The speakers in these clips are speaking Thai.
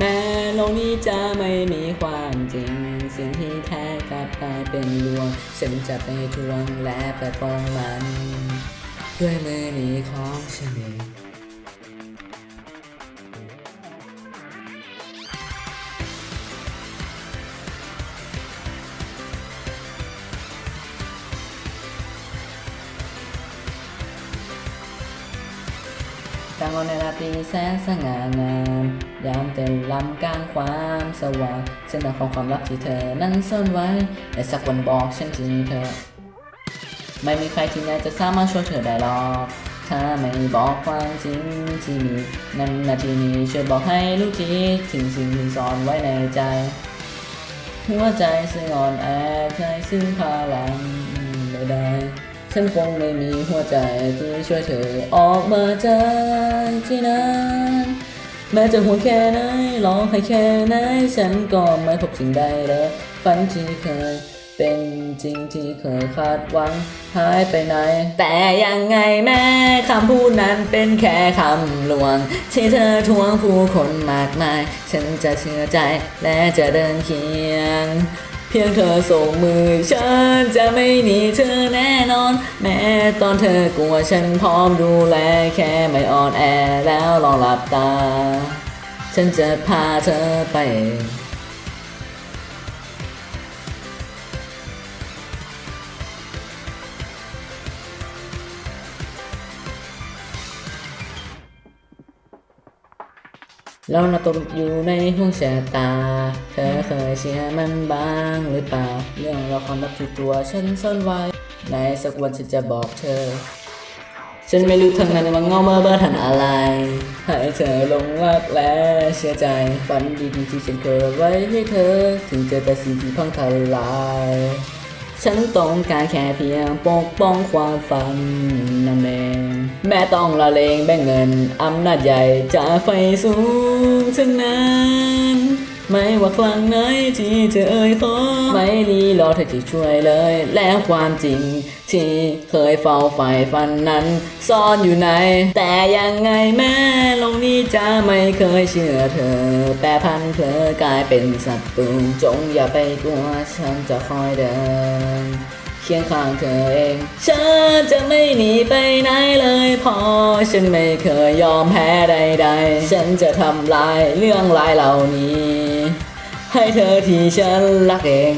แม้โลกนี้จะไม่มีความจริง สิ่งที่แท้กลับกลายเป็นลวงฉันจะไปทวงและปกป้องมัน ด้วยมือนี้ของฉันเอง กลางวันในราตรีแสนสง่างาม ยามเต้นลำกลางความสว่างเส้นทางของความลับที่เธอนั้นซ่อนไว้และสักวันบอกฉันทีเธอ ไม่มีใครที่ไหนจะสามารถช่วยเธอได้หรอกถ้าไม่บอกความจริงที่มีนั้นนาทีนี้ช่วยบอกให้รู้ทีถึงสิ่งที่ซ่อนไว้ในใจ หัวใจซึ่งอ่อนแอใจซึ่งพลังไม่ได้ ฉันคงไม่มีหัวใจที่ช่วยเธอออกมาจากที่นั้นแม้จะห่วงแค่ไหนร้องให้แค่ไหนฉันก็ไม่พบสิ่งใดเลยฝันที่เคยเป็นจริงที่เคยคาดหวังหายไปไหน แต่ยังไงแม้คำพูดนั้นเป็นแค่คำลวง ที่เธอทวงผู้คนมากมาย ฉันจะเชื่อใจและจะเดินเคียง เพียงเธอส่งมือฉันจะไม่หนีเธอ ม้ตอนเธอกลัวฉันพร้อมดูแลแค่ไม่อ่อนแอแล้วลองหลับตา ฉันจะพาเธอไปแล้วเราตกอยู่ในห้วงชะตา เธอเคยเชื่มันบ้างหรือเปล่า เรื่องราวความลับที่ตัวฉันซ่อนไว้ ในสักวันฉันจะบอกเธอ ฉันไม่รู้ทั้งนั้นว่าเงาเมื่อเบอร์ทันอะไร ให้เธอลงรักและเชื่อใจฝันดีๆที่ฉันเคยไว้ให้เธอ ถึงเจอแต่สิ่งที่พังทลายฉันต้องการแค่เพียงปกป้องความฝันนั่นเองแม้ต้องละเลงแบ่งเงินอำนาจใหญ่จะไฟสูงถึงนั้น ไม่ว่าครั้งไหนที่เธอเอ่ยขอไม่รีรอเธอที่ช่วยเลย แล้วความจริง ที่เคยเฝ้าใฝ่ฝันนั้น ซ่อนอยู่ใน แต่ยังไงแม่ลงนี้จะไม่เคยเชื่อเธอแต่พันเพลอกลายเป็นศัตรูจงอย่าไปกลัวฉันจะคอยเดิน คียงข้างเธอเอง ฉันจะไม่หนีไปไหนเลยพอ ฉันไม่เคยยอมแพ้ใดๆ ฉันจะทำลายเรื่องรายเหล่านี้ ให้เธอที่ฉันรักเอง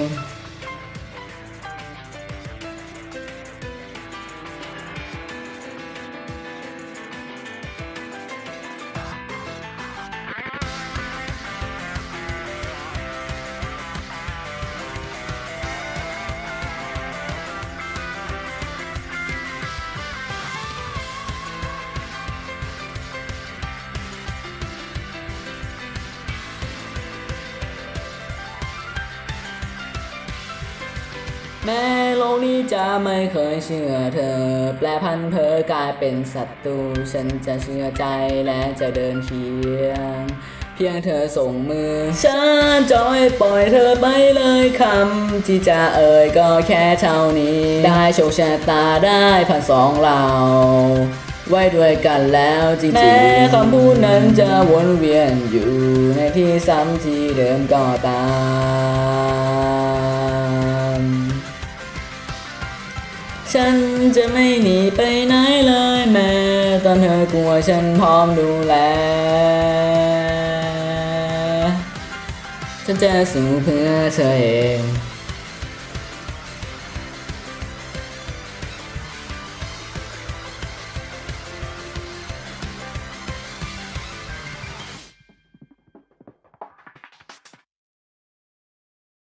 แม้โลกนี้จะไม่เคยเชื่อเธอ แปลพันเพอกลายเป็นศัตรู ฉันจะเชื่อใจและจะเดินเคียง เพียงเธอส่งมือ ฉันจะไม่ปล่อยเธอไปเลยคำ ที่จะเอ่ยก็แค่เท่านี้ ได้โชคชะตาได้พันสองเราไว้ด้วยกันแล้วจริงๆแม้คำพูดนั้นจะวนเวียนอยู่ในที่ซ้ำที่เดิมก็ตาม ฉันจะไม่หนีไปไหนเลยแม้ตอนเธอกลัวฉันพร้อมดูแล ฉันจะสู้เพื่อเธอเอง